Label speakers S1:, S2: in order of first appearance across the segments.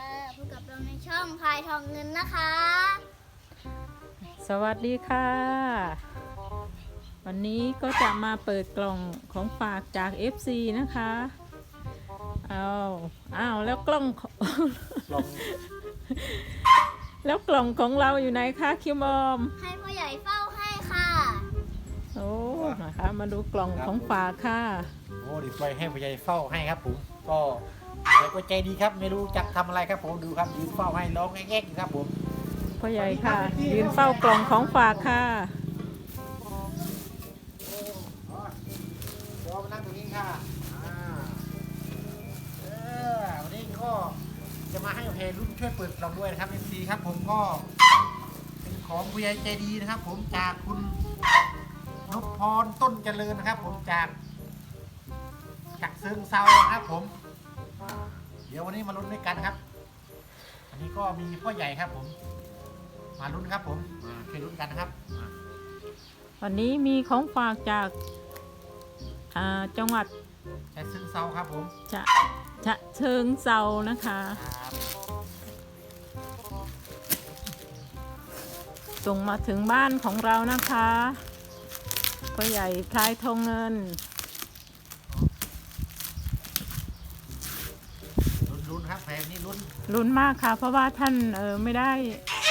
S1: ค่ะพบกับเราในช่องพายทองเงินนะคะ
S2: สวัสดีค่ะ วันนี้ก็จะมาเปิดกล่องของฝากจาก FC นะคะ เอาอ้าวแล้วกล่อง
S3: ลอง
S2: แล้วกล่องของเราอยู่ไหนคะคิวมอม
S1: ให้พ่อใหญ่เฝ้าให้ค่ะ
S2: โอ้นะคะมาดูกล่องของฝากค่ะ
S3: โอ้ดิปล่อยให้ผู้ใหญ่เฝ้าให้ครับผมก็ แต่ก็ใจดีครับไม่รู้จักทำอะไรครับผมดูครับยืนเฝ้าให้ร้องแง่ๆอยู่ครับผม
S2: พ่อใหญ่ค่ะ ยืนเฝ้ากล่องของฝากค่ะ
S3: เดี๋ยวมานั่งตรงนี้ค่ะอ่าเออวันนี้ก็จะมาให้เพลรุ่นช่วยเปิดกล่องด้วยนะครับ MC ครับผมก็เป็นของผู้ใหญ่ใจดีนะครับ ผมจากคุณนพพรต้นเจริญนะครับ ผมจากจากเซิงเซานะครับผม เดี๋ยววันนี้มาลุ้นด้วยกันครับ อันนี้ก็มีพ่อใหญ่ครับผม มาลุ้นครับผมอ่าช่วยลุ้นกันนะครับอ่า
S2: วันนี้มีของฝากจากอ่าจังหวัด
S3: ใช้ซึ่งเซาครับผม
S2: ฉะฉะเชิงเซานะคะ
S3: ครับ
S2: ส่งมาถึงบ้านของเรานะคะพ่อใหญ่พลายทองเงิน
S3: ลุ้นลุ้นครับแฟนนี่ ลุ้น
S2: ลุ้นมากค่ะ เพราะว่าท่านเออไม่ได้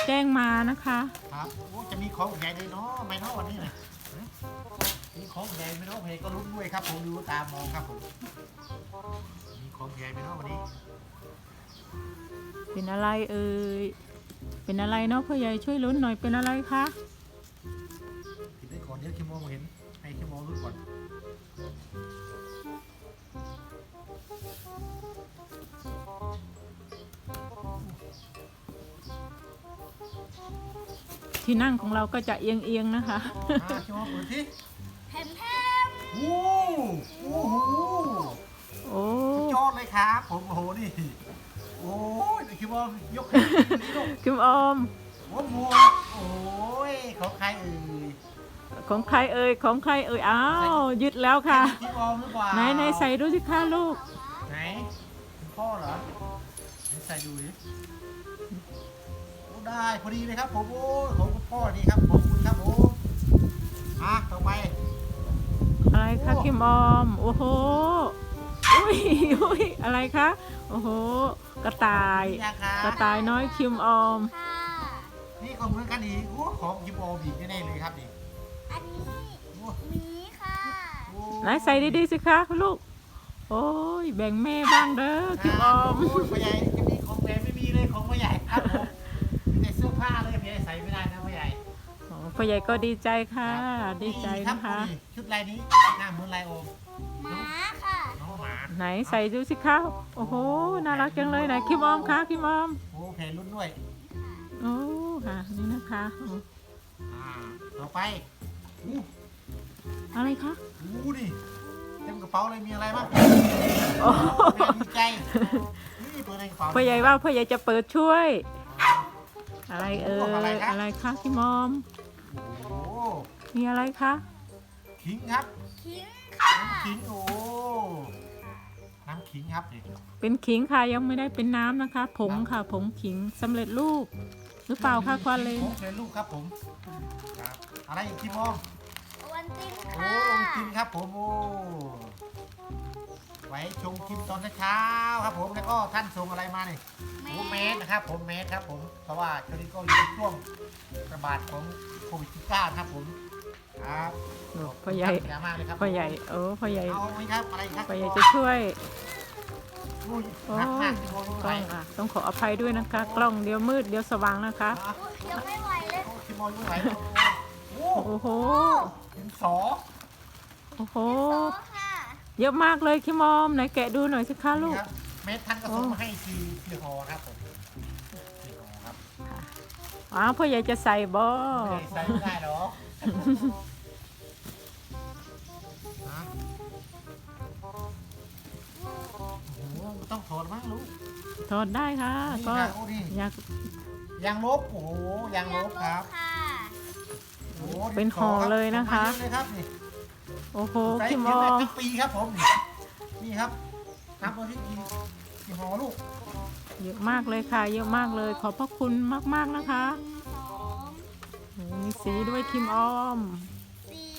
S2: แจ้งมานะคะ
S3: ครับโอ้จะมีของใหญ่เลยเนาะไม่เนาะวันนี้นะมีของใหญ่ไหม่เนาะเพลก็ลุ้นด้วยครับ ผมดูตามมองครับผมมีของใหญ่ไหมเนาะวันนี้
S2: เป็นอะไรเอ่ยเป็นอะไรเนาะพ่อใหญ่ช่วยลุ้นหน่อยเป็นอะไรคะ
S3: ติดได้ก่อนเดี๋ยวคิมมองเห็นให้คิมมองลุ้นก่อน
S2: ที่นั่งของเราก็จะเอียงเอียงๆนะคะ
S3: อ่าคิมมองเปิดที่
S1: แถมแถม
S3: โอ้โอ้โห
S2: โอ้
S3: สุดยอดเลยครับ ผมโอ้โหนี่ โอ้ยคิมมองยกขึ้นยก
S2: คิมออม
S3: โอ้โหโอ้ยของใครเอ่ย
S2: ของใครเอ่ยของใครเอ่ยอ้าวยึดแล้วค่ะ
S3: คิมมองหรือเปล่า
S2: ไหนไหนใส่ดูสิคะลูก
S3: ไหนคุณพ่อเหรอไหนใส่ดูดิโอ้ ได้พอดีเลยครับผมโอ้ยของคุณพ่อนี่ครับขอบคุณครับผมอะต่อไป
S2: อะไรคะคิมออม โอ้โหอุ้ยอุ้ยอะไรคะโอ้โห กระต่าย
S3: นี่นะค
S2: กระต่ายน้อยคิมออม
S1: ค่ะ
S3: นี่ก็เหมือนกันอีกโอ้ของยิมโอบีกแน่ๆเลยครับนี่
S1: อันนี้
S3: โอ้
S1: หมีค่ะ
S3: โอ้
S2: ไหนใส่ดีๆสิคะลูก โอ้ยแบ่งแม่บ้างเด้อคิมออม
S3: โอ้ยพ่อใหญ่จะมีของแหวนไม่มีเลยของพ่อใหญ่ครับผมมี พ่อใหญ่
S2: ก็ดีใจค่ะ ดีใจ
S3: รับ
S2: นะคะ
S3: นี่ชุดลายนี้หน้าเหมือนลายโอม
S1: หมาค่ะ
S3: น้องหมา
S2: ไหนใส่ดูสิคะโอ้โหน่ารักจังเลยไหนคิมออมคะคิมออม
S3: โอ้แผนรุ่นด้วย
S2: โอ้ค่ะนี่นะคะโอ้
S3: อ่าต่อไปอู้
S2: อะไรคะ
S3: อู้ดิเต็มกระเป๋าเลยมีอะไรบ้าง
S2: โอ้
S3: แม่ดีใจนี่เปิดในกระเป๋า
S2: พ่อใหญ่ว่าพ่อใหญ่จะเปิดช่วย อะไรเอ่
S3: อะไร
S2: ย
S3: คะ
S2: อะไรคะคิมอม
S3: โอ้
S2: มีอะไรคะ
S3: ขิงครับ
S1: ขิงค่ะ
S3: น้ำขิงโอ้น้ำขิงครับนี่
S2: เป็นขิงค่ะยังไม่ได้เป็นน้ำนะคะ ผงค่ะผงขิงสำเร็จรูป หรือเปล่าคะควานเลน
S3: ผงเป็นลูกครับผมครับอะไรอีกที่มอง
S1: โอวันติน
S3: โอ้
S1: ค่ะ
S3: กินครับผมโอ้ ไว้ชงกินตอนเช้าๆครับ ผมแล้วก็ท่านส่งอะไรมาเนี่ย
S1: แม
S3: โอ้เมส
S1: ส
S3: นะครับ ผมเมสครับ ผมเพราะว่าช่วงนี้ก็อยู่ในช่วงระบาดของโควิด -19 ครับผมครับ
S2: โอ้พ่อใหญ่
S3: อย่ามากเลยครับ
S2: พ่อใหญ่โอ้พ่อใหญ่
S3: เอาไหมครับอะไรครับ
S2: พ่อใหญ่จะช่วย
S3: อุ้ย
S2: โอ้
S3: หนักมาก
S2: ย
S3: ที่มอง
S2: ก
S3: ไห
S2: ล้
S3: ว
S2: องอะต้องขออภัยด้วยนะคะ กล้องเดี๋ยวมืดเดี๋ยวสว่างนะคะ
S1: อุ๊ยยังไม่ไหวเลย
S3: ที่มองไม่ไหวโอ้
S2: โอ้โห
S3: ดินสอ
S2: โอ้โห
S1: โตค่ะ
S2: เยอะมากเลยคิมอมไหนแกะดูหน่อยสิคะลูก
S3: นี่ครับเมสท่านก็ส่งมาให้ซีซีฮอครับผมซีฮอครับ
S2: อ้าวพ่อใหญ่จะใส่บ่
S3: ไม่ได้ใส่ไม่ได้หรอฮะโอ้โหต้องถอดมั้งลูก
S2: ถอดได้ค่ะ
S3: นี่
S2: ก็
S3: ค่ะโอ้นี่
S2: อยาก
S3: ยางลบโอ้โหยางลบครับ
S1: ค่ะ
S3: โอ้โเป็
S2: นห่อเลยนะคะ
S3: ส่งมาเยอเลยครับนี่
S2: โอ้โห
S3: ใส่
S2: คิม
S3: เขี
S2: อย
S3: นได้
S2: อม
S3: ทั้งปีครับผม นี่นี่ครับทำตัวที่กี่กี่ห่อลูก
S2: เยอะมากเลยค่ะ เยอะมากเลย ขอบพระคุณมาก ๆ นะคะ
S1: หนึ่งสอง
S2: โอ้มีสีด้วยคิมออม
S1: สี่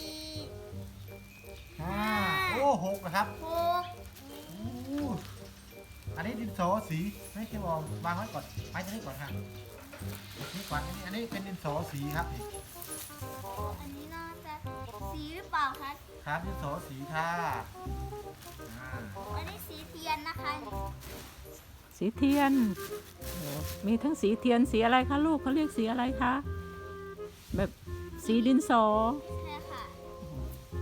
S3: ห้าโอ้หกนะครับ
S1: หก
S3: โอ้อันนี้ดินสอสีไม่ใช่วอมวางไว้ก่อนไว้ตรงนี้ก่อนค่ะนี่ก่อนอันนี้อันนี้เป็นดินสอสีครับนี่
S1: อันนี้น่าจะ สีหรือเปล่าคะ
S3: ครับดินสอสีค่ะอ่า
S1: อันนี้สีเทียนนะคะ
S2: สีเทียนโอ้มีทั้งสีเทียนสีอะไรคะลูกเขาเรียกสีอะไรคะ แบบสีดินสอ
S1: ใช่ค่ะ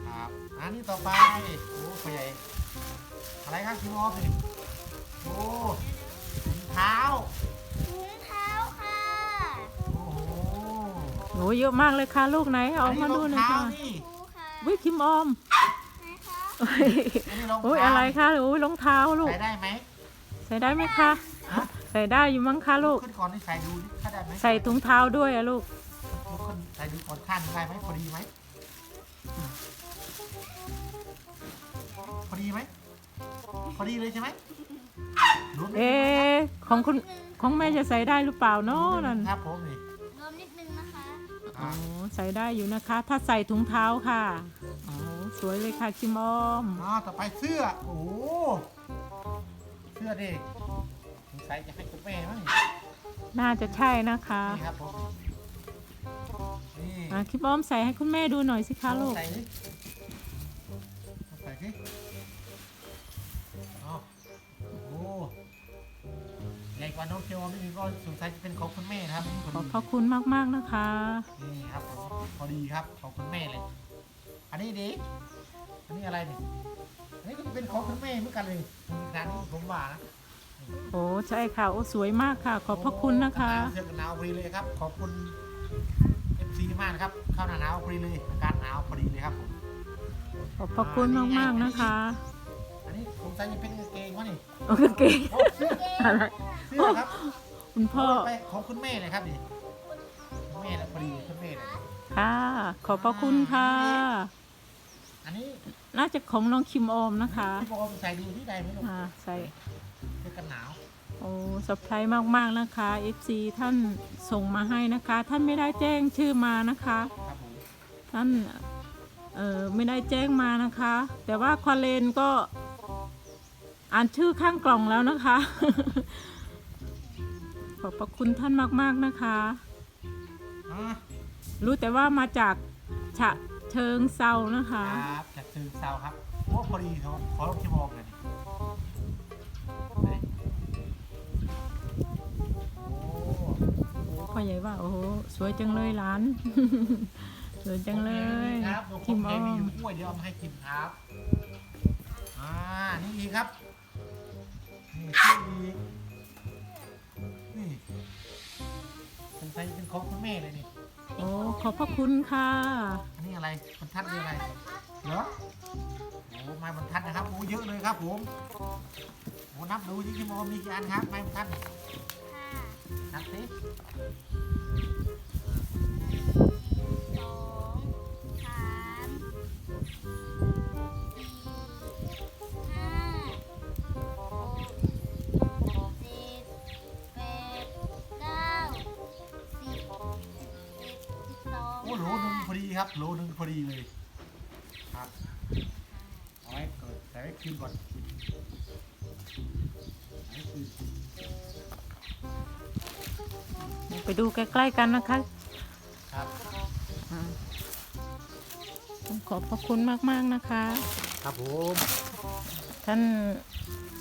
S3: ครับอันนี้ต่อไปโอ้พ่อใหญ่อะไรครับคิมออฟนี่โอ้ถุงเท้า
S1: ถุงเท้าค่ะ
S3: โอ้โห
S2: โอ้เยอะมากเลยค่ะลูกไหนเอามาดูหน่อย
S3: รองเท้า
S2: ค่ะ
S3: นี่
S1: ดูค่ะ
S2: วิคิมออม
S1: ไหนคะ
S2: โอ้ย
S3: อันนี้รองเท้า
S2: โอ้ยอะไรคะโอ้ยรองเท้าลูก
S3: ใส่ได้ไหม
S2: ใส่ได้ไหมคะ
S3: ฮะ
S2: ใส่ได้อยู่มั้งคะลูก
S3: ขึ้นก่อนนี่ใส่ดูดิถ้าได้ไหม
S2: ใส่ถุงเท้าด้วยอะลูก
S3: ลุกขึ้นใส่ดูก่อนข้างได้ไหมพอดีไหมพอดีไหมพอดีเลยใช่ไหมรวมนิด
S2: เอ๊ะของคุณของแม่จะใส่ได้หรือเปล่าเนาะนั่น
S3: ครับผมนี่
S1: รวมนิดนึงนะคะ
S2: อ๋
S3: อ่า
S2: อใส่ได้อยู่นะคะ ถ้าใส่ถุงเท้าค่ะอ๋อสวยเลยค่ะคิมออม
S3: อ๋อต่อไปเสื้อ โอ้โหเสื้อดิสงสัยจะให้คุณแม่มั้ง
S2: น่าจะใช่นะคะ
S3: นี่ครับผมนี่
S2: อะคิมออมใส่ให้คุณแม่ดูหน่อยสิคะลูก
S3: ใส่ดิใส่สิ ว่าน้องเคียวไม่มีก็สงสัยจะเป็นของคุณแม่นะครับ
S2: ขอบพระคุณมากๆนะคะ
S3: นี่ครับผมพอดีครับของคุณแม่เลย อันนี้ดิอันนี้อะไรเนี่ยอันนี้ก็จะเป็นของคุณแม่เหมือนกันเลยงานนี้ผมว่านะ
S2: โอ้ใช่ค่ะโอ้สวยมากค่ะ ขอบพระคุณนะคะ
S3: เสื้อกันหนาวพอดีเลยครับ ขอบคุณเอฟซีมากนะครับเข้าหน้าหนาวพอดีเลยอากาศหนาวพอดีเลยครับผม
S2: ขอบพระคุณมากๆนะคะ
S3: อันนี้ ผมใส่ยังเป็นกางเกงวะนี่
S2: โอ้กางเกง
S3: โอ้เสื้อ
S2: อะไร
S3: เสื้อครับ
S2: คุณพ่อ
S3: เอาไปของคุณแม่เลยครับนี่คุณแม่แล้วพอดีคุณแม่เลย
S2: ค่ะ ขอบพระคุณค่ะ
S3: อันนี้
S2: น่าจะของน้องคิมออมนะคะ
S3: พี่บอกว่าใส่ดูที่ใดไหมลูก
S2: อ่าใส่
S3: เสื้อกันหนาว
S2: โอ้สไพรส์มากๆนะคะ FC ท่านส่งมาให้นะคะ ท่านไม่ได้แจ้งชื่อมานะคะ
S3: ครับผม
S2: ท่านเออไม่ได้แจ้งมานะคะ แต่ว่าควาเลนก็ อ่านชื่อข้างกล่องแล้วนะคะ ขอบพระคุณท่านมาก ๆ นะคะ
S3: อะ
S2: รู้แต่ว่ามาจากฉะเชิงเซานะคะ
S3: ครับจากซื้อเซาครับโอ้พอดีเขาขอลงที่บอกเลยนี่นี่โอ้
S2: พ่อใหญ่ว่า โอ้โห สวยจังเลยหลาน สวยจังเลย
S3: ครับผม
S2: คิมอ
S3: เอ
S2: อ
S3: มี
S2: ม
S3: อยู่กล้วยเดี๋ยวเอามาให้กินครับ อ่า นี่อีกครับ นี่ชื่ออีกนี่สงสัยเป็นของคุณแม่เลยนี่
S2: โอ้ขอบพระคุณค่ะ
S3: อันนี้อะไรบรรทัดหรืออะไรเหรอโอ้ไม้บรรทัดนะครับโอ้เยอะเลยครับผมโอ้นับดูที่คิมอมีกี่อันครับไม้บรรทัด
S1: ค่ะ
S3: นับสิ ครับโหลหนึ่งพอดีเลยครับเอาไว้เกิดแต่ไว้คืนก่อนเอาไว้คืน
S2: ไปดูใกล้ๆกันนะคะ
S3: ครับ
S2: อ่าขอบพระคุณมากๆนะคะ
S3: ครับผม
S2: ท่าน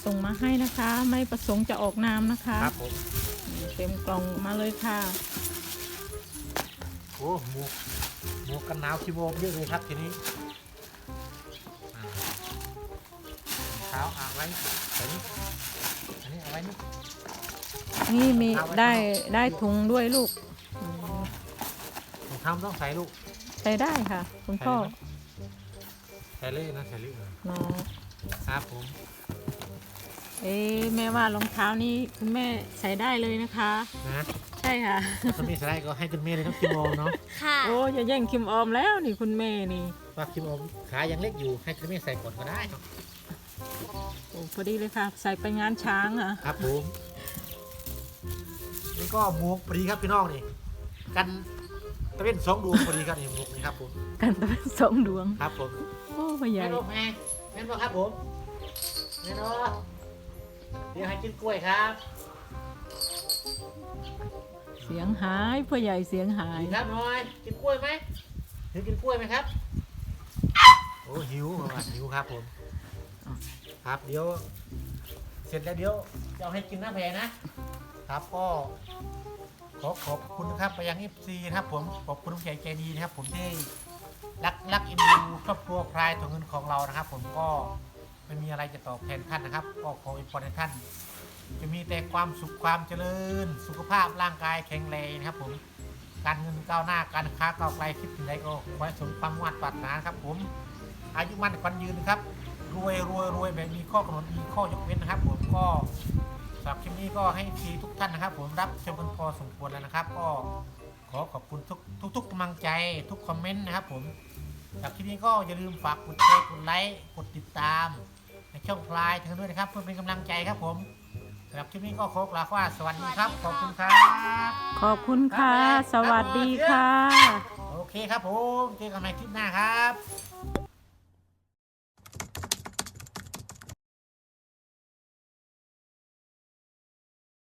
S2: ส่งมาให้นะคะ ไม่ประสงค์จะออกนามนะคะ
S3: ครับผม
S2: เต็มกล่องมาเลยค่ะ
S3: โอ้หมวก หมวกกันหนาวคิโมเยอะเลยครับทีนี้อ่าเท้าอ่างไว้ใส่นี่อันนี้เอาไว้นี่
S2: นี่มีได้ได้ถุงด้วยลูกอืม
S3: รองเท้าต้องใส่ลูก
S2: ใช้ได้ค่ะ คุณพ่อ
S3: ใส่เลยนะใส่เลยนะ
S2: เนาะ
S3: ครับผม
S2: เอ๊ะแม่ว่ารองเท้านี้คุณแม่ใส่ได้เลยนะคะ
S3: นะ
S2: ใช่ค่ะ
S3: ถ้าไม่ใส่ได้ก็ให้คุณแม่เลยครับคิโมเนาะ
S1: ค่ะ
S2: โอ้อย่าแย่งคิมออมแล้วนี่คุณแม่นี่
S3: ว่าคิโมขายังเล็กอยู่ให้คุณแม่ใส่ก่อนก็ได้ครับ
S2: โอ้พอดีเลยค่ะ ใส่ไปงานช้างอะ
S3: ครับผมนี่ก็หมวกพอดีครับพี่น้องนี่กันตะเวนสองดวงพอดีครับนี่หมวกนี่ครับผม
S2: กันตะเป็นสองดวง
S3: ครับผม
S2: โอ้พ่อใหญ่
S3: แม่ลูกแม่แม่นบ่ครับผมแม่นบ่เดี๋ยวให้กินกล้วยครับ
S2: เสียงหายพ่อใหญ่เสียงหาย
S3: ครับน่อยกินกล้วยไหมถือกินกล้วยไหมครับ โอ้หิวอะหิวครับผม ครับเดี๋ยว เสร็จแล้วเดี๋ยวจะเอาให้กินน้ำแพนะครับก็ขอขอบคุณครับไปยังเอฟซีนะครับผมขอบคุณผู้ใหญ่ใจดีนะครับ ผมที่รักรักอินดูครอบครัวพลายตัวเงินของเรานะครับ ผมก็ไม่มีอะไรจะตอบแทนท่านนะครับ ก็ขออวยพรให้ท่าน จะมีแต่ความสุขความเจริญ สุขภาพร่างกายแข็งแรงนะครับผมการเงินก้าวหน้าการค้าก้าวไกลคิดถึงใดก็ขอให้สมความมุ่งมั่นปรารถนานะครับผม อายุมั่นขวัญยืนครับ รวยรวยรวยแบบมีข้อกำหนดมีข้อยกเว้นนะครับ ผมก็สำหรับคลิปนี้ก็ให้ทีทุกท่านนะครับ ผมรับชมกันพอสมควรแล้วนะครับ ก็ขอขอบคุณทุกทุกทุกกำลังใจทุกคอมเมนต์นะครับ ผมสำหรับคลิปนี้ก็อย่าลืมฝากกดแชร์กดไลค์กดติดตามในช่องพลายทั้งด้วยนะครับ เพื่อเป็นกำลังใจครับผม รับคลิปนี้ก็ขอกล่าวว่าสวัสดีครับขอบคุณครับ
S2: ขอบคุณค่ะ สวัสดีค่ะ
S3: โอเคครับผม เจอกันใหม่คลิปหน้าครับ